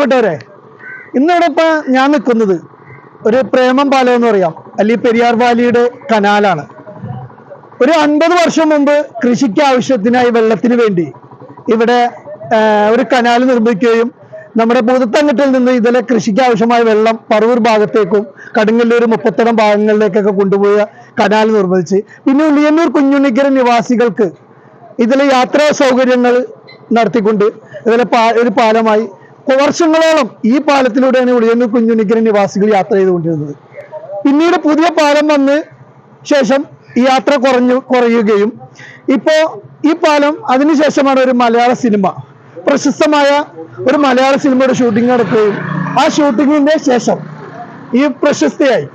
പ്രിയപ്പെട്ടവരെ ഇന്നിവിടെ ഇപ്പൊ ഞാൻ നിൽക്കുന്നത് ഒരു പ്രേമം പാലം എന്ന് പറയാം അല്ലെങ്കിൽ പെരിയാർ വാലിയുടെ കനാലാണ്. ഒരു അൻപത് വർഷം മുമ്പ് കൃഷിക്ക് ആവശ്യത്തിനായി വെള്ളത്തിന് വേണ്ടി ഇവിടെ ഒരു കനാൽ നിർമ്മിക്കുകയും നമ്മുടെ ഭൂതത്തങ്ങട്ടിൽ നിന്ന് ഇതിലെ കൃഷിക്ക് ആവശ്യമായ വെള്ളം പറവൂർ ഭാഗത്തേക്കും കടുങ്ങല്ലൂർ മുപ്പത്തടം ഭാഗങ്ങളിലേക്കൊക്കെ കൊണ്ടുപോയ കനാൽ നിർമ്മിച്ച്. പിന്നെ ഉളിയന്നൂർ കുഞ്ഞുണ്ണിക്കര നിവാസികൾക്ക് ഇതിലെ യാത്രാ സൗകര്യങ്ങൾ നടത്തിക്കൊണ്ട് ഇതിലെ പാ ഒരു പാലമായി വർഷങ്ങളോളം ഈ പാലത്തിലൂടെയാണ് ഉളിയന്നൂർ കുഞ്ഞുണ്ണിക്കര നിവാസികൾ യാത്ര ചെയ്തുകൊണ്ടിരുന്നത്. പിന്നീട് പുതിയ പാലം വന്ന് ശേഷം ഈ യാത്ര കുറഞ്ഞു കുറയുകയും ഇപ്പോ ഈ പാലം അതിനുശേഷമാണ് ഒരു മലയാള സിനിമ പ്രശസ്തമായ ഒരു മലയാള സിനിമയുടെ ഷൂട്ടിംഗ് നടക്കുകയും ആ ഷൂട്ടിങ്ങിന്റെ ശേഷം ഈ പ്രശസ്തിയായി.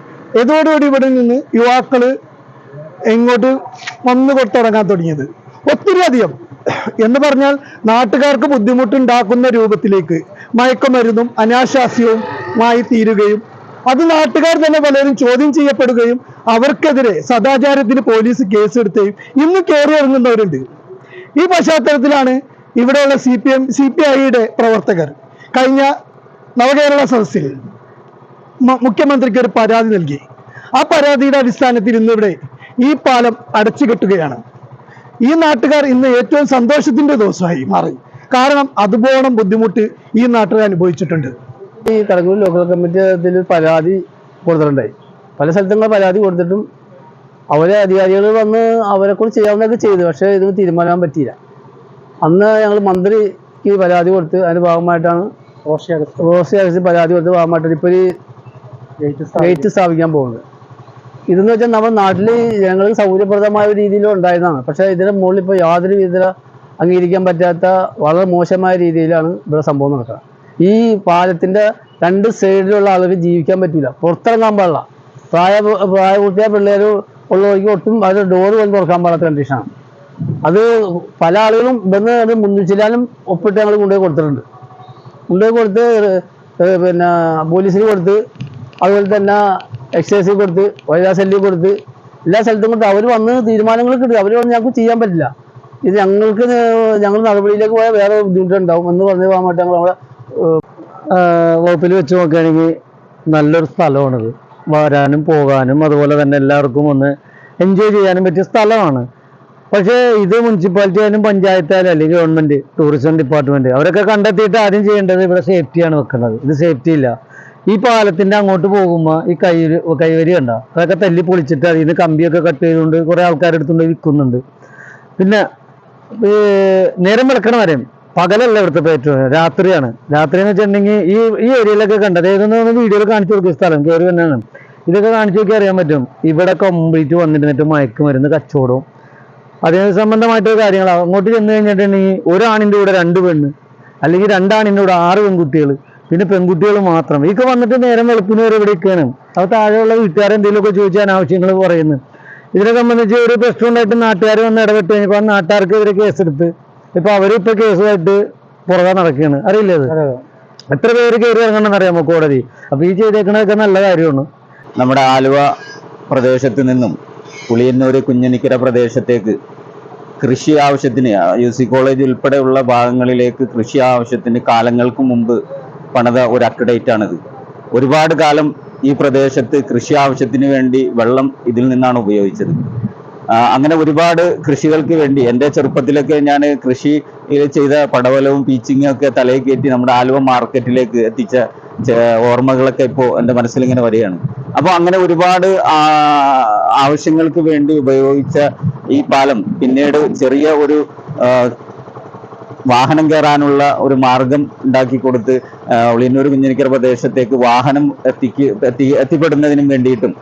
ഇതോടുകൂടി ഇവിടെ നിന്ന് യുവാക്കൾ എങ്ങോട്ട് വന്നു തുടങ്ങാൻ തുടങ്ങിയത്. ഒത്തിരി അധികം എന്ന് പറഞ്ഞാൽ നാട്ടുകാർക്ക് ബുദ്ധിമുട്ടുണ്ടാക്കുന്ന രൂപത്തിലേക്ക് മയക്കുമരുന്നും അനാശാസ്യവുമായി തീരുകയും അത് നാട്ടുകാർ തന്നെ പലരും ചോദ്യം ചെയ്യപ്പെടുകയും അവർക്കെതിരെ സദാചാരത്തിന് പോലീസ് കേസെടുത്തുകയും ഇന്ന് കയറി ഇറങ്ങുന്നവരുണ്ട്. ഈ പശ്ചാത്തലത്തിലാണ് ഇവിടെയുള്ള C P M C P ഐയുടെ പ്രവർത്തകർ കഴിഞ്ഞ നവകേരള സദസ്സിൽ മുഖ്യമന്ത്രിക്ക് ഒരു പരാതി നൽകി. ആ പരാതിയുടെ അടിസ്ഥാനത്തിൽ ഇന്നിവിടെ ഈ പാലം അടച്ചു കെട്ടുകയാണ് ഈ നാട്ടുകാർ ഇന്ന് ഏറ്റവും സന്തോഷത്തിന്റെ ദിവസമായി മാറി. കാരണം അതുപോലും ബുദ്ധിമുട്ട് ഈ നാട്ടുകാർ അനുഭവിച്ചിട്ടുണ്ട്. ഈ കടകൂർ ലോക്കൽ കമ്മിറ്റി ഇതിൽ പരാതി കൊടുത്തിട്ടുണ്ടായി. പല സ്ഥലത്തും പരാതി കൊടുത്തിട്ടും അവരെ അധികാരികൾ വന്ന് അവരെ കൊണ്ട് ചെയ്യാവുന്നതൊക്കെ ചെയ്തു. പക്ഷേ ഇത് തീരുമാനിക്കാൻ പറ്റിയില്ല. അന്ന് ഞങ്ങൾ മന്ത്രിക്ക് പരാതി കൊടുത്ത് അതിന്റെ ഭാഗമായിട്ടാണ് റോസി അഗസ്റ്റി പരാതി കൊടുത്ത് ഭാഗമായിട്ടാണ് ഇപ്പോൾ ഈ ഗേറ്റ് സ്ഥാപിക്കാൻ. പോകുന്നത്. ഇതെന്ന് വെച്ചാൽ നമ്മുടെ നാട്ടിൽ ജനങ്ങൾക്ക് സൗകര്യപ്രദമായ ഒരു രീതിയിൽ ഉണ്ടായതാണ്. പക്ഷേ ഇതിന് മുകളിൽ ഇപ്പോൾ യാതൊരു വിധ അംഗീകരിക്കാൻ പറ്റാത്ത വളരെ മോശമായ രീതിയിലാണ് ഇവിടെ സംഭവം നടക്കുന്നത്. ഈ പാലത്തിന്റെ രണ്ട് സൈഡിലുള്ള ആളുകൾ ജീവിക്കാൻ പറ്റില്ല പുറത്തിറങ്ങാൻ പാടില്ല. പ്രായ പ്രായപൂർത്തിയായ പിള്ളേർ ഉള്ളവർക്ക് ഒട്ടും അവരുടെ ഡോറ് വന്ന് തുറക്കാൻ പാടാത്ത കണ്ടീഷനാണ് അത് പല ആളുകളും ഇവിടുന്ന് അത് മുന്നിച്ചില്ലാനും ഒപ്പിട്ട് ഞങ്ങൾ കൊണ്ടുപോയി കൊടുത്തിട്ടുണ്ട്. കൊണ്ടുപോയി കൊടുത്ത് പിന്നെ പോലീസിന് കൊടുത്ത് അതുപോലെ തന്നെ എക്സൈസിൽ കൊടുത്ത് വനിതാ സെല്ലിൽ കൊടുത്ത് എല്ലാ സ്ഥലത്തും കൊടുത്ത് അവർ വന്ന് തീരുമാനങ്ങൾ കിട്ടുക അവർ പറഞ്ഞ് ഞങ്ങൾക്ക് ചെയ്യാൻ പറ്റില്ല. ഇത് ഞങ്ങൾക്ക് ഞങ്ങൾ നടപടിയിലേക്ക് പോയാൽ വേറെ ബുദ്ധിമുട്ടുണ്ടാവും. എന്ന് പറഞ്ഞ് പോകാൻ വേണ്ടി ഞങ്ങൾ അവിടെ വകുപ്പിൽ വെച്ച് നോക്കുകയാണെങ്കിൽ നല്ലൊരു സ്ഥലമാണിത്. വരാനും പോകാനും അതുപോലെ തന്നെ എല്ലാവർക്കും ഒന്ന് എൻജോയ് ചെയ്യാനും പറ്റിയ സ്ഥലമാണ്. പക്ഷേ ഇത് മുനിസിപ്പാലിറ്റി ആയാലും പഞ്ചായത്ത് ആയാലും അല്ലെങ്കിൽ ഗവൺമെന്റ് ടൂറിസം ഡിപ്പാർട്ട്മെന്റ് അവരൊക്കെ കണ്ടെത്തിയിട്ട് ആദ്യം ചെയ്യേണ്ടത് ഇവിടെ സേഫ്റ്റിയാണ് വെക്കുന്നത്. ഇത് സേഫ്റ്റി ഇല്ല. ഈ പാലത്തിന്റെ അങ്ങോട്ട് പോകുമ്പോൾ ഈ കൈ കൈവരി കണ്ട അതൊക്കെ തല്ലി പൊളിച്ചിട്ട് അതിൽ നിന്ന് കമ്പിയൊക്കെ കട്ട് ചെയ്തുകൊണ്ട് കുറേ ആൾക്കാരെടുത്തുകൊണ്ട് വിൽക്കുന്നുണ്ട്. പിന്നെ നേരം വെളുക്കണ വരെയും പകലല്ല ഇവിടുത്തെ ഏറ്റവും രാത്രിയാണ്. രാത്രി എന്ന് വെച്ചിട്ടുണ്ടെങ്കിൽ ഈ ഈ ഏരിയയിലൊക്കെ കണ്ടത് ഏതെന്ന് വീഡിയോയിൽ കാണിച്ചു കൊടുക്കുന്ന സ്ഥലം കയറി തന്നെയാണ് ഇതൊക്കെ കാണിച്ചു നോക്കി അറിയാൻ പറ്റും. ഇവിടെ കംപ്ലീറ്റ് വന്നിരുന്നിട്ട് മയക്കുമരുന്ന് കച്ചവടവും അതിന് സംബന്ധമായിട്ടുള്ള കാര്യങ്ങൾ അങ്ങോട്ട് ചെന്ന് കഴിഞ്ഞിട്ടുണ്ടെങ്കിൽ ഒരാണിന്റെ കൂടെ രണ്ട് പെണ്ണ് അല്ലെങ്കിൽ രണ്ടാണിന്റെ കൂടെ ആറ് പെൺകുട്ടികൾ പിന്നെ പെൺകുട്ടികൾ മാത്രം. ഇതൊക്കെ വന്നിട്ട് നേരം വെളുപ്പിന് വരെ ഇവിടെ ഇരിക്കുകയാണ് അത് താഴെയുള്ള വീട്ടുകാരെന്തെങ്കിലുമൊക്കെ ചോദിച്ചാൽ ആവശ്യങ്ങൾ പറയുന്നു. ഇതിനെ സംബന്ധിച്ച് ഒരു പ്രശ്നം ഉണ്ടായിട്ട് നാട്ടുകാർ വന്ന് ഇടപെട്ട് കഴിഞ്ഞപ്പോൾ ആ നാട്ടുകാർക്കെതിരെ കേസെടുത്ത് ഇപ്പൊ അവർ ഇപ്പൊ കേസുമായിട്ട് പുറകെ നടക്കുകയാണ്. അറിയില്ലേ അത്? എത്ര പേര് കയറി ഇറങ്ങണമെന്ന് അറിയാമോ കോടതി? അപ്പൊ ഈ ചെയ്തേക്കണതൊക്കെ നല്ല കാര്യമാണ്. നമ്മുടെ ആലുവ പ്രദേശത്ത് നിന്നും പുളിയന്നൂർ കുഞ്ഞനിക്കര പ്രദേശത്തേക്ക് കൃഷി ആവശ്യത്തിന് യു സി കോളേജ് ഉൾപ്പെടെയുള്ള ഭാഗങ്ങളിലേക്ക് കൃഷി ആവശ്യത്തിന് കാലങ്ങൾക്ക് മുമ്പ് പണിത ഒരു അക്ഡേറ്റ് ആണിത്. ഒരുപാട് കാലം ഈ പ്രദേശത്ത് കൃഷി ആവശ്യത്തിന് വേണ്ടി വെള്ളം ഇതിൽ നിന്നാണ് ഉപയോഗിച്ചത്. അങ്ങനെ ഒരുപാട് കൃഷികൾക്ക് വേണ്ടി എന്റെ ചെറുപ്പത്തിലൊക്കെ ഞാൻ കൃഷി ചെയ്ത പടവലവും പീച്ചിങ്ങും ഒക്കെ തലയിൽ കയറ്റി നമ്മുടെ ആലുവ മാർക്കറ്റിലേക്ക് എത്തിച്ച ഓർമ്മകളൊക്കെ ഇപ്പോൾ എന്റെ മനസ്സിലിങ്ങനെ വരികയാണ്. അപ്പോൾ അങ്ങനെ ഒരുപാട് ആവശ്യങ്ങൾക്ക് വേണ്ടി ഉപയോഗിച്ച ഈ പാലം പിന്നീട് ചെറിയ ഒരു വാഹനം കയറാനുള്ള ഒരു മാർഗം ഉണ്ടാക്കി കൊടുത്ത് ഒളിയന്നൂർ കുഞ്ഞിനിക്കര പ്രദേശത്തേക്ക് വാഹനം എത്തിക്ക് എത്തി എത്തിപ്പെടുന്നതിനും വേണ്ടിയിട്ടും.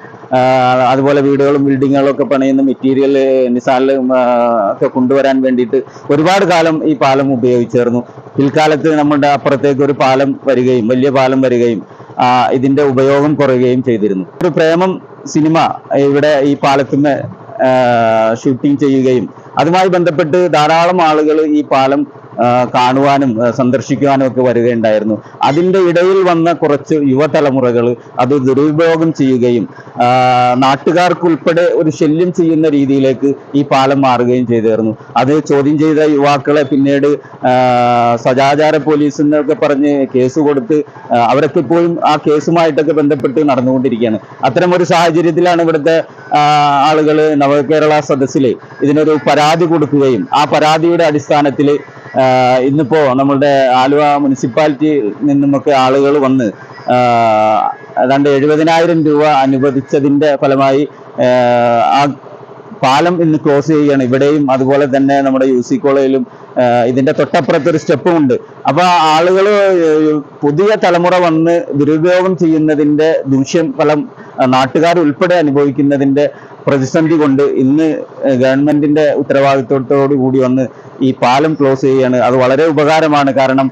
അതുപോലെ വീടുകളും ബിൽഡിങ്ങുകളും ഒക്കെ പണിയുന്ന മെറ്റീരിയൽ നിസാലിൽ ഒക്കെ കൊണ്ടുവരാൻ വേണ്ടിയിട്ട് ഒരുപാട് കാലം ഈ പാലം ഉപയോഗിച്ചിരുന്നു പിൽക്കാലത്ത് നമ്മുടെ അപ്പുറത്തേക്ക് ഒരു പാലം വരികയും വലിയ പാലം വരികയും ഇതിന്റെ ഉപയോഗം കുറയുകയും ചെയ്തിരുന്നു. ഒരു പ്രേമം സിനിമ ഇവിടെ ഈ പാലത്തിന് ഷൂട്ടിംഗ് ചെയ്യുകയും അതുമായി ബന്ധപ്പെട്ട് ധാരാളം ആളുകൾ ഈ പാലം കാണുവാനും സന്ദർശിക്കുവാനും ഒക്കെ വരികയുണ്ടായിരുന്നു. അതിന്റെ ഇടയിൽ വന്ന കുറച്ച് യുവതലമുറകൾ അത് ദുരുപയോഗം ചെയ്യുകയും നാട്ടുകാർക്കുൾപ്പെടെ ഒരു ശല്യം ചെയ്യുന്ന രീതിയിലേക്ക് ഈ പാലം മാറുകയും ചെയ്തിരുന്നു അത് ചോദ്യം ചെയ്ത യുവാക്കളെ പിന്നീട് സദാചാര പോലീസ് എന്നൊക്കെ പറഞ്ഞ് കേസ് കൊടുത്ത് അവരൊക്കെ ഇപ്പോഴും ആ കേസുമായിട്ടൊക്കെ ബന്ധപ്പെട്ട് നടന്നുകൊണ്ടിരിക്കുകയാണ്. അത്തരം ഒരു സാഹചര്യത്തിലാണ് ഇവിടുത്തെ ആളുകൾ നവകേരള സദസ്സിലെ ഇതിനൊരു പരാതി കൊടുക്കുകയും ആ പരാതിയുടെ അടിസ്ഥാനത്തിൽ ഇന്നിപ്പോ നമ്മളുടെ ആലുവ മുനിസിപ്പാലിറ്റി നിന്നുമൊക്കെ ആളുകൾ വന്ന് ഏതാണ്ട് എഴുപതിനായിരം രൂപ അനുവദിച്ചതിന്റെ ഫലമായി ആ പാലം ഇന്ന് ക്ലോസ് ചെയ്യുകയാണ്. ഇവിടെയും അതുപോലെ തന്നെ നമ്മുടെ യു സി കോളേജിലും ഇതിന്റെ തൊട്ടപ്പുറത്ത് ഒരു സ്റ്റെപ്പും ഉണ്ട്. അപ്പൊ ആളുകൾ പുതിയ തലമുറ വന്ന് ദുരുപയോഗം ചെയ്യുന്നതിന്റെ ദൂഷ്യം ഫലം നാട്ടുകാർ ഉൾപ്പെടെ അനുഭവിക്കുന്നതിന്റെ പ്രതിസന്ധി കൊണ്ട് ഇന്ന് ഗവൺമെന്റിന്റെ ഉത്തരവാദിത്വത്തോടു കൂടി വന്ന് ഈ പാലം ക്ലോസ് ചെയ്യുകയാണ്. അത് വളരെ ഉപകാരമാണ്. കാരണം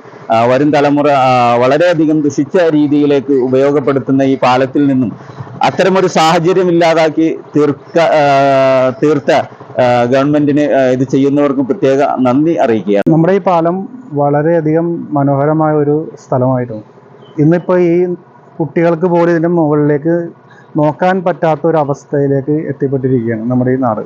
വരും തലമുറ വളരെയധികം ദുഷിച്ച രീതിയിലേക്ക് ഉപയോഗപ്പെടുത്തുന്ന ഈ പാലത്തിൽ നിന്നും അത്തരമൊരു സാഹചര്യം ഇല്ലാതാക്കി തീർക്ക തീർത്ത ഗവൺമെന്റിന് ഇത് ചെയ്യുന്നവർക്ക് പ്രത്യേക നന്ദി അറിയിക്കുകയാണ്. നമ്മുടെ ഈ പാലം വളരെയധികം മനോഹരമായ ഒരു സ്ഥലമായിരുന്നു. ഇന്നിപ്പോൾ ഈ കുട്ടികൾക്ക് പോലും ഇതിന്റെ മുകളിലേക്ക് നോക്കാൻ പറ്റാത്ത ഒരു അവസ്ഥയിലേക്ക് എത്തിപ്പെട്ടിരിക്കുകയാണ് നമ്മുടെ ഈ നാട്.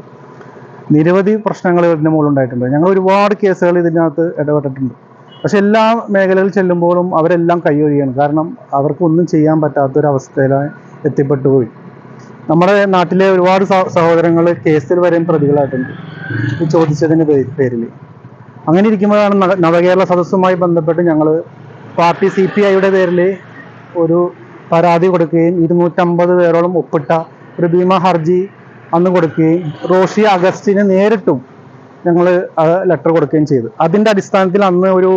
നിരവധി പ്രശ്നങ്ങൾ ഇതിന്റെ മുകളിൽ ഉണ്ടായിട്ടുണ്ട് ഞങ്ങൾ ഒരുപാട് കേസുകൾ ഇതിനകത്ത് ഇടപെട്ടിട്ടുണ്ട്. പക്ഷെ എല്ലാ മേഖലകളിൽ ചെല്ലുമ്പോഴും അവരെല്ലാം കൈയൊഴിയാണ്. കാരണം അവർക്കൊന്നും ചെയ്യാൻ പറ്റാത്തൊരവസ്ഥയിലാണ് എത്തിപ്പെട്ടു പോയി. നമ്മുടെ നാട്ടിലെ ഒരുപാട് സഹ- സഹോദരങ്ങൾ കേസിൽ വരെയും പ്രതികളായിട്ടുണ്ട്. ഈ ചോദിച്ചതിന്റെ പേ- പേരിൽ അങ്ങനെ ഇരിക്കുമ്പോഴാണ് നവ- നവകേരള സദസ്സുമായി ബന്ധപ്പെട്ട് ഞങ്ങൾ പാർട്ടി സി പി ഐയുടെ പേരിൽ ഒരു പരാതി കൊടുക്കുകയും ഇരുന്നൂറ്റമ്പത് പേരോളം ഒപ്പിട്ട ഒരു ഭീമ ഹർജി അന്ന് കൊടുക്കുകയും റോഷി അഗസ്റ്റിന് നേരിട്ടും ഞങ്ങൾ ലെറ്റർ കൊടുക്കുകയും ചെയ്തു. അതിന്റെ അടിസ്ഥാനത്തിൽ അന്ന് ഒരു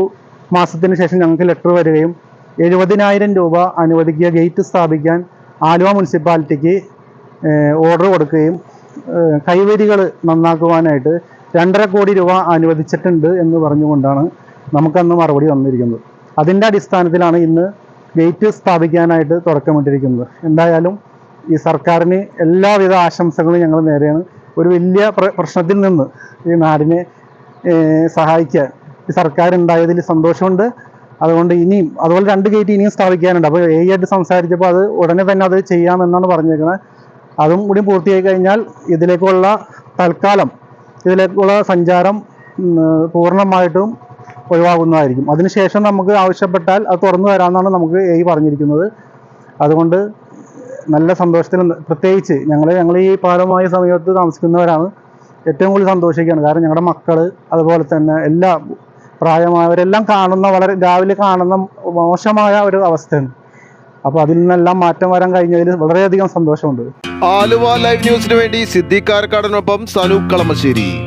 മാസത്തിന് ശേഷം ഞങ്ങൾക്ക് ലെറ്റർ വരികയും എഴുപതിനായിരം രൂപ അനുവദിക്കുക ഗേറ്റ് സ്ഥാപിക്കാൻ ആലുവ മുനിസിപ്പാലിറ്റിക്ക് ഓർഡർ കൊടുക്കുകയും കൈവരികൾ നന്നാക്കുവാനായിട്ട് രണ്ടര കോടി രൂപ അനുവദിച്ചിട്ടുണ്ട് എന്ന് പറഞ്ഞുകൊണ്ടാണ് നമുക്കന്ന് മറുപടി തന്നിരിക്കുന്നത്. അതിന്റെ അടിസ്ഥാനത്തിലാണ് ഇന്ന് ഗേറ്റ് സ്ഥാപിക്കാനായിട്ട് തുടക്കമിട്ടിരിക്കുന്നത്. എന്തായാലും ഈ സർക്കാരിന് എല്ലാവിധ ആശംസകളും ഞങ്ങൾ നേരെയാണ്. ഒരു വലിയ പ്രശ്നത്തിൽ നിന്ന് ഈ നാടിനെ സഹായിക്കാൻ ഈ സർക്കാർ ഉണ്ടായതിൽ സന്തോഷമുണ്ട്. അതുകൊണ്ട് ഇനിയും അതുപോലെ രണ്ട് ഗേറ്റ് ഇനിയും സ്ഥാപിക്കാനുണ്ട്. അപ്പോൾ എ ആയിട്ട് സംസാരിച്ചപ്പോൾ അത് ഉടനെ തന്നെ അത് ചെയ്യാമെന്നാണ് പറഞ്ഞേക്കുന്നത് അതും കൂടി പൂർത്തിയായി കഴിഞ്ഞാൽ ഇതിലേക്കുള്ള തൽക്കാലം ഇതിലേക്കുള്ള സഞ്ചാരം പൂർണമായിട്ടും ഒഴിവാകുന്നതായിരിക്കും. അതിനുശേഷം നമുക്ക് ആവശ്യപ്പെട്ടാൽ അത് തുറന്നു തരാമെന്നാണ് നമുക്ക് എ പറഞ്ഞിരിക്കുന്നത്. അതുകൊണ്ട് നല്ല സന്തോഷത്തിൽ പ്രത്യേകിച്ച് ഞങ്ങൾ ഞങ്ങൾ ഈ പാലമായ സമയത്ത് താമസിക്കുന്നവരാണ് ഏറ്റവും കൂടുതൽ സന്തോഷിക്കുകയാണ്. കാരണം ഞങ്ങളുടെ മക്കൾ അതുപോലെ തന്നെ എല്ലാ പ്രായമായവരെല്ലാം കാണുന്ന വളരെ രാവിലെ കാണുന്ന മോശമായ ഒരു അവസ്ഥയാണ്. അപ്പോൾ അതിൽ നിന്നെല്ലാം മാറ്റം വരാൻ കഴിഞ്ഞതിൽ വളരെയധികം സന്തോഷമുണ്ട്. ആലുവ ലൈവ് ന്യൂസിന് വേണ്ടി സിദ്ദിഖ് സനു കളമശ്ശേരി.